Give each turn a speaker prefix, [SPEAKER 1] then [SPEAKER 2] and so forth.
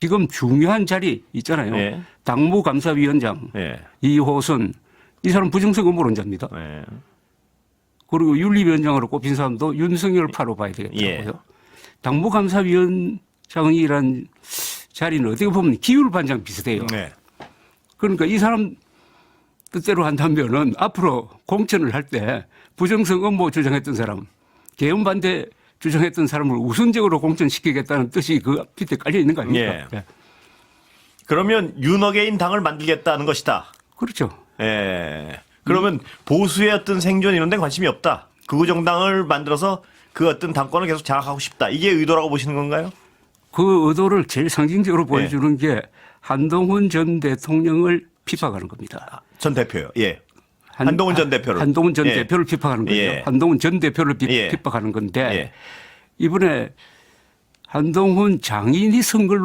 [SPEAKER 1] 지금 중요한 자리 있잖아요.
[SPEAKER 2] 예.
[SPEAKER 1] 당무감사위원장
[SPEAKER 2] 예.
[SPEAKER 1] 이호선 이 사람 부정선 음모론자입니다.
[SPEAKER 2] 예.
[SPEAKER 1] 그리고 윤리위원장으로 꼽힌 사람도 윤석열 파로 봐야 되겠다고요.
[SPEAKER 2] 예.
[SPEAKER 1] 당무감사위원장이란 자리는 어떻게 보면 기율반장 비슷해요.
[SPEAKER 2] 네.
[SPEAKER 1] 그러니까 이 사람 뜻대로 한다면은 앞으로 공천을 할 때 부정성 업무 주장했던 사람, 개헌 반대 주장했던 사람을 우선적으로 공천시키겠다는 뜻이 그 밑에 깔려 있는 거 아닙니까?
[SPEAKER 2] 예. 그러면 윤어게인 당을 만들겠다는 것이다.
[SPEAKER 1] 그렇죠.
[SPEAKER 2] 예. 그러면 보수의 어떤 생존 이런 데 관심이 없다. 극우 정당을 만들어서 그 어떤 당권을 계속 장악하고 싶다. 이게 의도라고 보시는 건가요?
[SPEAKER 1] 그 의도를 제일 상징적으로
[SPEAKER 2] 네.
[SPEAKER 1] 보여주는 게 한동훈 전 대통령을 핍박하는 겁니다.
[SPEAKER 2] 전 대표요. 예.
[SPEAKER 1] 한-
[SPEAKER 2] 한동훈 전 대표를.
[SPEAKER 1] 한동훈 전
[SPEAKER 2] 예.
[SPEAKER 1] 대표를 핍박하는 거죠.
[SPEAKER 2] 예.
[SPEAKER 1] 한동훈 전 대표를 핍-
[SPEAKER 2] 예.
[SPEAKER 1] 핍박하는 건데
[SPEAKER 2] 예.
[SPEAKER 1] 이번에 한동훈 장인이 선거로